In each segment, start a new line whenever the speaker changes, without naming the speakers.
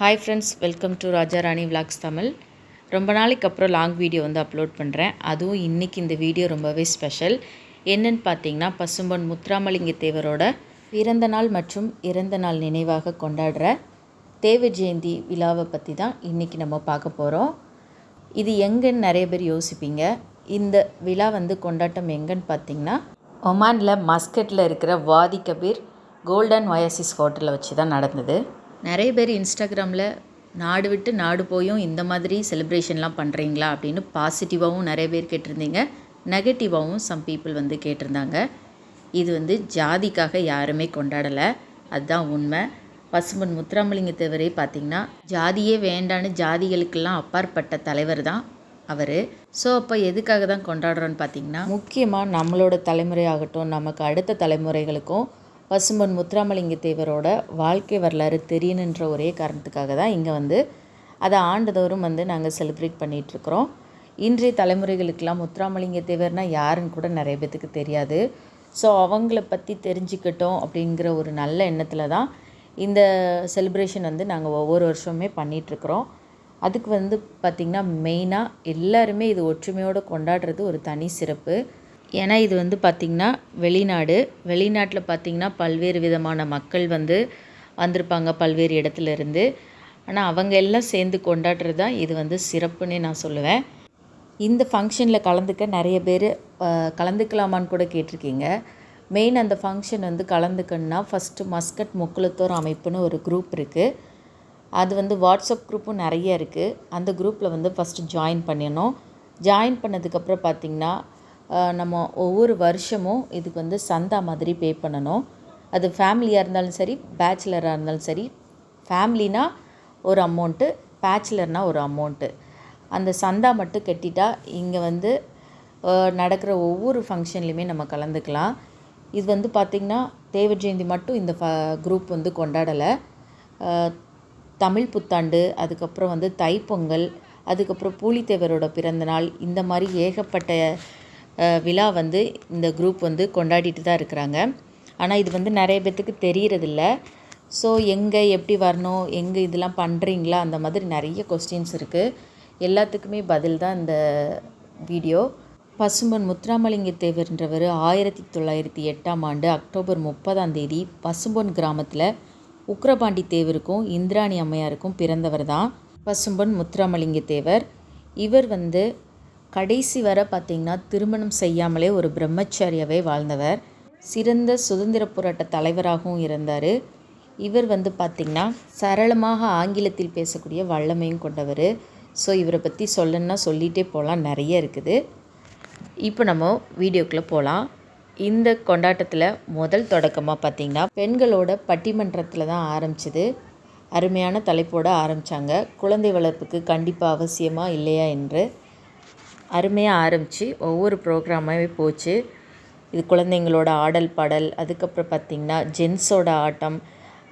Hi friends welcome to Raja Rani vlogs Tamil ரொம்ப நாளைக்கு அப்புறம் லாங் வீடியோ வந்து அப்லோட் பண்ணுறேன் அதுவும் இன்றைக்கி இந்த வீடியோ ரொம்பவே ஸ்பெஷல் என்னென்னு பார்த்தீங்கன்னா பசும்பொன் முத்துராமலிங்க தேவரோட பிறந்த நாள் மற்றும் இறந்த நாள் நினைவாக கொண்டாடுற தேவ ஜெயந்தி விழாவை பற்றி தான் இன்றைக்கி நம்ம பார்க்க போகிறோம் இது எங்கன்னு நிறைய பேர் யோசிப்பீங்க. இந்த விழா வந்து கொண்டாட்டம் எங்கன்னு பார்த்தீங்கன்னா ஒமானில் மஸ்கட்டில் இருக்கிற வாதி கபீர் கோல்டன் ஒயாசிஸ் ஹோட்டலில் வச்சு தான் நடந்தது. நிறைய பேர் இன்ஸ்டாகிராமில் நாடு விட்டு நாடு போயும் இந்த மாதிரி செலிப்ரேஷன்லாம் பண்ணுறீங்களா அப்படின்னு பாசிட்டிவாகவும் நிறைய பேர் கேட்டிருந்தீங்க. நெகட்டிவாகவும் சம் பீப்புள் வந்து கேட்டிருந்தாங்க. இது வந்து ஜாதிக்காக யாருமே கொண்டாடலை. அதுதான் உண்மை. பசும்பன் முத்துராமலிங்க தேவரே பார்த்திங்கன்னா ஜாதியே வேண்டான்னு ஜாதிகளுக்கெல்லாம் அப்பாற்பட்ட தலைவர் தான் அவர். ஸோ அப்போ எதுக்காக தான் கொண்டாடுறோன்னு பார்த்திங்கன்னா முக்கியமாக நம்மளோட தலைமுறை ஆகட்டும் நமக்கு அடுத்த தலைமுறைகளுக்கும் பசும்பொன் முத்துராமலிங்க தேவரோட வாழ்க்கை வரலாறு தெரியணுன்ற ஒரே காரணத்துக்காக தான் இங்கே வந்து அதை ஆண்டுதோறும் வந்து நாங்கள் செலிப்ரேட் பண்ணிகிட்ருக்குறோம் இன்றைய தலைமுறைகளுக்கெல்லாம் முத்துராமலிங்க தேவர்னால் யாருன்னு கூட நிறைய பேத்துக்கு தெரியாது. ஸோ அவங்கள பற்றி தெரிஞ்சுக்கிட்டோம் அப்படிங்கிற ஒரு நல்ல எண்ணத்தில் தான் இந்த செலிப்ரேஷன் வந்து நாங்கள் ஒவ்வொரு வருஷமுமே பண்ணிகிட்ருக்குறோம் அதுக்கு வந்து பார்த்திங்கன்னா மெயினாக எல்லாருமே இது ஒற்றுமையோடு கொண்டாடுறது ஒரு தனி சிறப்பு. ஏன்னா இது வந்து பார்த்திங்கன்னா வெளிநாடு. வெளிநாட்டில் பார்த்திங்கன்னா பல்வேறு விதமான மக்கள் வந்து வந்திருப்பாங்க பல்வேறு இடத்துல இருந்து ஆனால் அவங்க எல்லாம் சேர்ந்து கொண்டாடுறது தான் இது வந்து சிறப்புன்னே நான் சொல்லுவேன். இந்த ஃபங்க்ஷனில் கலந்துக்க நிறைய பேர் கலந்துக்கலாமான்னு கூட கேட்டிருக்கீங்க. மெயின் அந்த ஃபங்க்ஷன் வந்து கலந்துக்கணுன்னா ஃபஸ்ட்டு மஸ்கட் முக்குளத்தோர் அமைப்புன்னு ஒரு குரூப் இருக்குது அது வந்து வாட்ஸ்அப் குரூப்பும் நிறைய இருக்குது அந்த குரூப்பில் வந்து ஃபஸ்ட்டு ஜாயின் பண்ணிடணும் ஜாயின் பண்ணதுக்கப்புறம் பார்த்திங்கன்னா நம்ம ஒவ்வொரு வருஷமும் இதுக்கு வந்து சந்தா மாதிரி பே பண்ணணும். அது ஃபேமிலியாக இருந்தாலும் சரி பேச்சுலராக இருந்தாலும் சரி ஃபேமிலினா ஒரு அமௌண்ட்டு பேச்சுலர்னால் ஒரு அமௌண்ட்டு. அந்த சந்தா மட்டும் கட்டிட்டா இங்கே வந்து நடக்கிற ஒவ்வொரு ஃபங்க்ஷன்லேயுமே நம்ம கலந்துக்கலாம். இது வந்து பார்த்திங்கன்னா தேவ ஜெயந்தி மட்டும் இந்த ஃப குரூப் வந்து கொண்டாடலை. தமிழ் புத்தாண்டு அதுக்கப்புறம் வந்து தைப்பொங்கல் அதுக்கப்புறம் பூலித்தேவரோட பிறந்தநாள் இந்த மாதிரி ஏகப்பட்ட விழா வந்து இந்த குரூப் வந்து கொண்டாடிட்டு தான் இருக்கிறாங்க. ஆனால் இது வந்து நிறைய பேர்த்துக்கு தெரியறதில்ல. ஸோ எங்கே எப்படி வரணும் எங்கே இதெல்லாம் பண்ணுறீங்களா அந்த மாதிரி நிறைய கொஸ்டின்ஸ் இருக்குது எல்லாத்துக்குமே பதில் தான் இந்த வீடியோ பசும்பன் முத்துராமலிங்க தேவர்ன்றவர் ஆயிரத்தி தொள்ளாயிரத்தி எட்டாம் ஆண்டு அக்டோபர் முப்பதாம் தேதி பசும்பொன் கிராமத்தில் உக்ரபாண்டி தேவருக்கும் இந்திராணி அம்மையாருக்கும் பிறந்தவர் தான் பசும்பொன் முத்துராமலிங்க தேவர். இவர் வந்து கடைசி வர பார்த்திங்கன்னா திருமணம் செய்யாமலே ஒரு பிரம்மச்சாரியாவே வாழ்ந்தவர். சிறந்த சுதந்திர போராட்ட தலைவராகவும் இருந்தார். இவர் வந்து பார்த்திங்கன்னா சரளமாக ஆங்கிலத்தில் பேசக்கூடிய வல்லமையும் கொண்டவர். ஸோ இவரை பற்றி சொல்லணுன்னா சொல்லிகிட்டே போகலாம். நிறைய இருக்குது. இப்போ நம்ம வீடியோக்குள்ளே போகலாம். இந்த கொண்டாட்டத்தில் முதல் தொடக்கமாக பார்த்திங்கன்னா பெண்களோட பட்டிமன்றத்தில் தான் ஆரம்பிச்சது. அருமையான தலைப்போடு ஆரம்பித்தாங்க குழந்தை வளர்ப்புக்கு கண்டிப்பாக அவசியமாக இல்லையா என்று. அருமையாக ஆரம்பித்து ஒவ்வொரு ப்ரோக்ராமாகவே போச்சு. இது குழந்தைங்களோட ஆடல் பாடல் அதுக்கப்புறம் பார்த்திங்கன்னா ஜென்ஸோட ஆட்டம்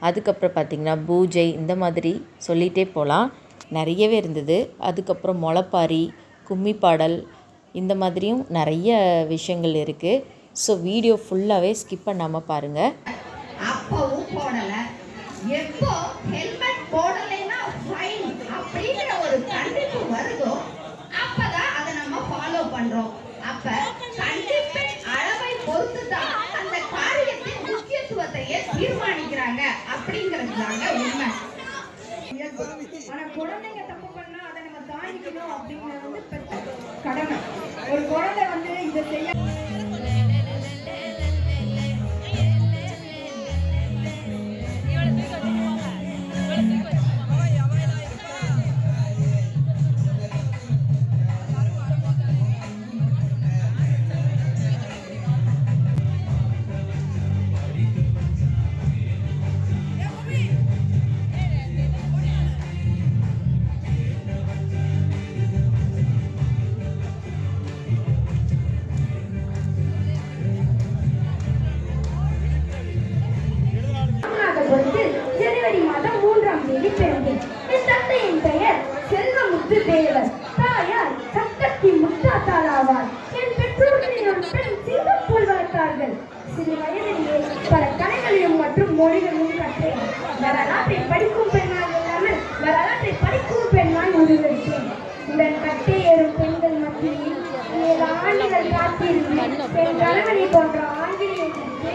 அதுக்கப்புறம் பார்த்திங்கன்னா பூஜை இந்த மாதிரி சொல்லிகிட்டே போகலாம் நிறையவே இருந்தது. அதுக்கப்புறம் முளப்பாரி கும்மி பாடல் இந்த மாதிரியும் நிறைய விஷயங்கள் இருக்குது ஸோ வீடியோ ஃபுல்லாகவே ஸ்கிப் பண்ணாமல் பாருங்கள்
எப்போ அதை அப்படிங்கிறது
வந்து பெத்த கடமை. ஒரு குழந்தை வந்து இதை செய்ய
ஆண்டுகள் போன்ற ஆங்கிலேயர்களுக்கு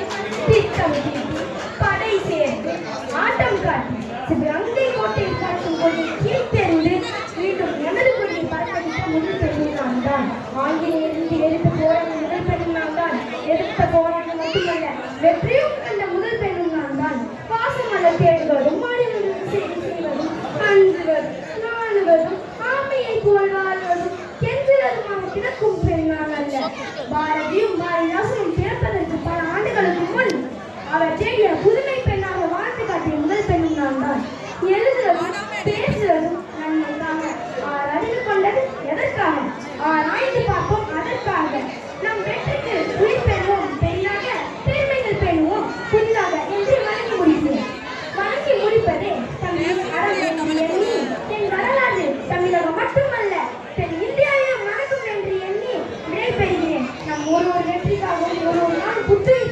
படை சேர்த்து ஆட்டம் காட்டி கோட்டை காட்டும் கீழ்த்தெறிந்து மீண்டும் கொடியை பறக்கடித்த முதல் பெண்ணும் தான் ஆங்கிலேயருக்கு எதிர்த்து முதல் பெண்ணும் தான் எதிர்த்த போராட்டம் மட்டுமல்ல வெற்றியும் கண்ட முதல் பெண்ணும் தான் பாசமலர் தேடுவதும் செய்தி செய்வதும் அஞ்சுவதும் நாணுவதும் ஆமையை போல் வாழ்வதும் கெஞ்சுவதுமாக கிடக்கும் பாரதி நான் பாரதியும் பிறப்பதற்கு பல ஆண்டுகளுக்கு முன் அவர் தேடிய புதுமை பெண்ணாக வாழ்ந்து காட்டிய முதல் பெண்ணும் நான் தான். எழுதுகிற ஒரு ஒரு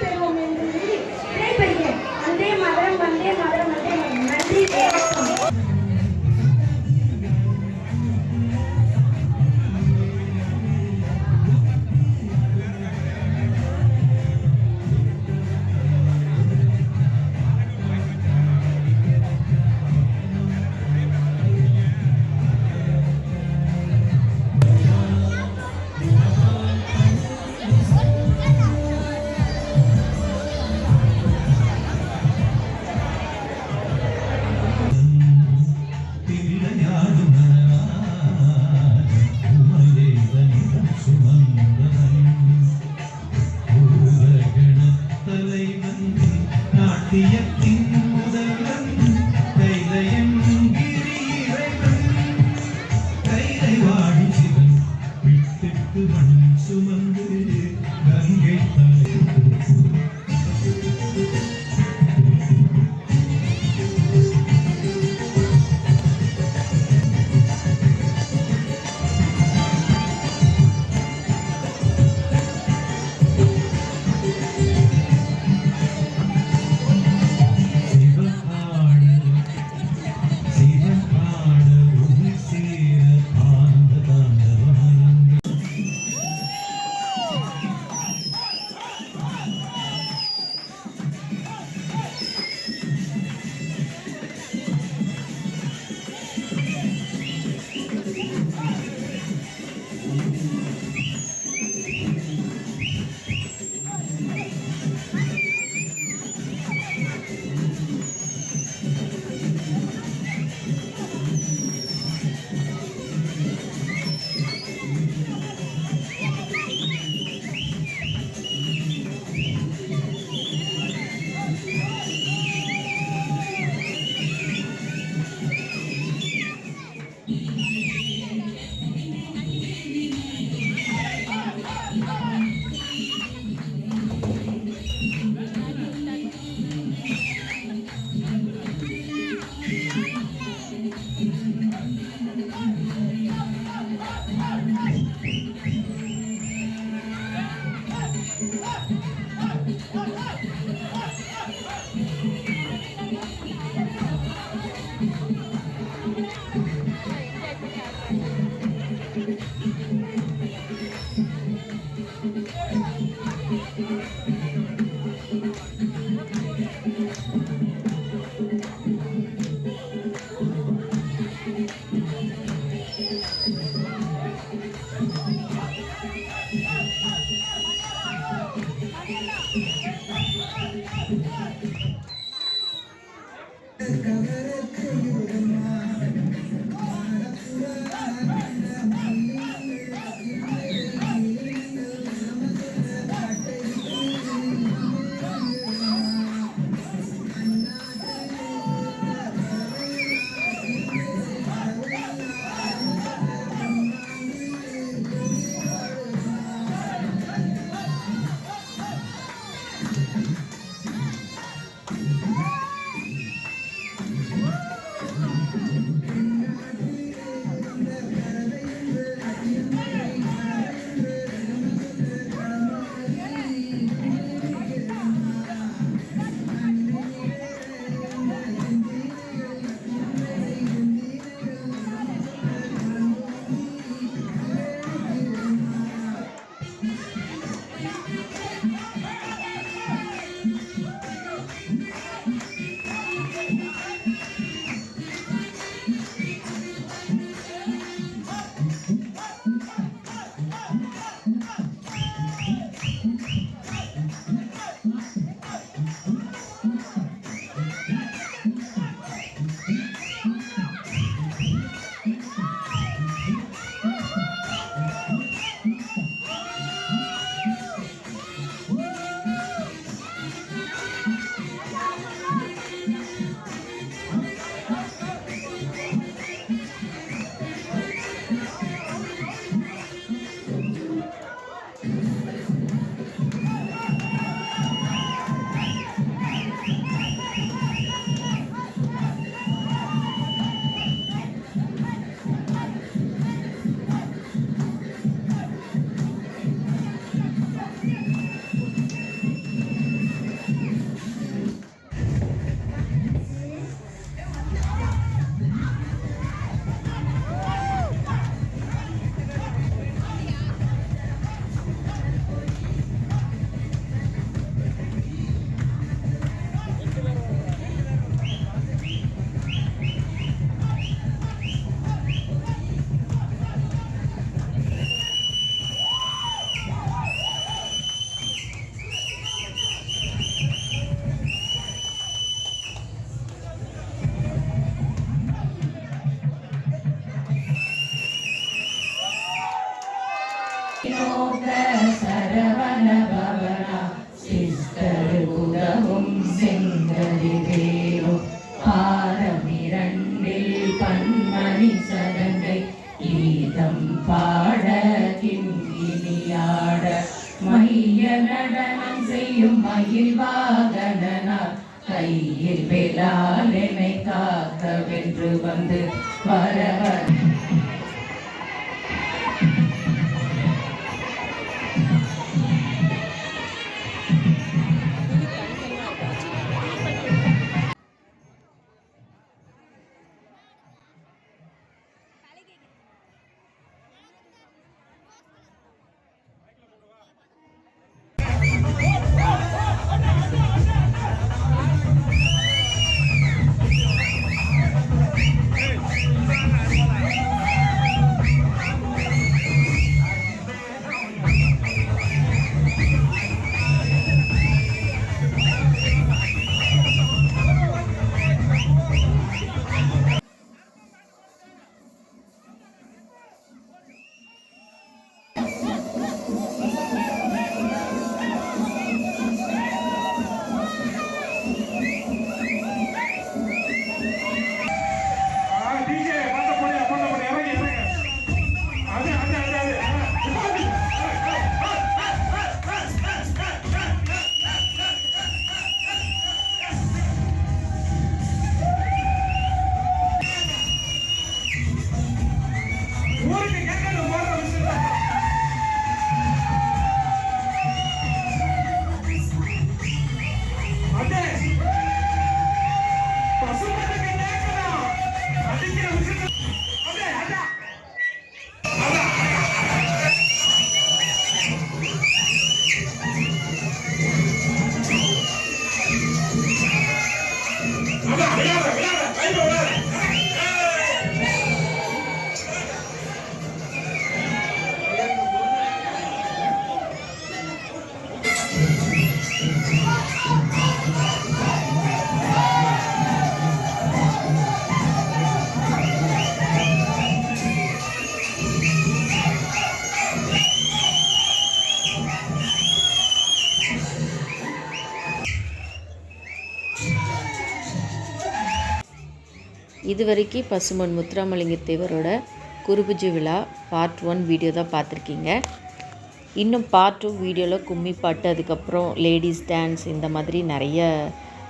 நடனம் செய்யும் மயில் வாகனார் கையில் பெலால் என்னை காக்க வென்று வந்து வரவர்
இது வரைக்கும் பசுமன் முத்துராமலிங்க தேவரோட குருபூஜை விழா பார்ட் ஒன் வீடியோ தான் பார்த்துருக்கீங்க. இன்னும் பார்ட் டூ வீடியோவில் கும்மி பாட்டு அதுக்கப்புறம் லேடிஸ் டான்ஸ் இந்த மாதிரி நிறைய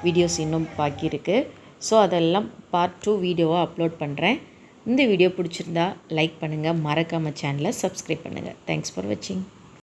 வீடியோஸ் இன்னும் பாக்கியிருக்கு ஸோ அதெல்லாம் பார்ட் டூ வீடியோவாக அப்லோட் பண்ணுறேன் இந்த வீடியோ பிடிச்சிருந்தா லைக் பண்ணுங்கள் மறக்காமல் சேனலை சப்ஸ்கிரைப் பண்ணுங்கள் தேங்க்ஸ் ஃபார் வாட்சிங்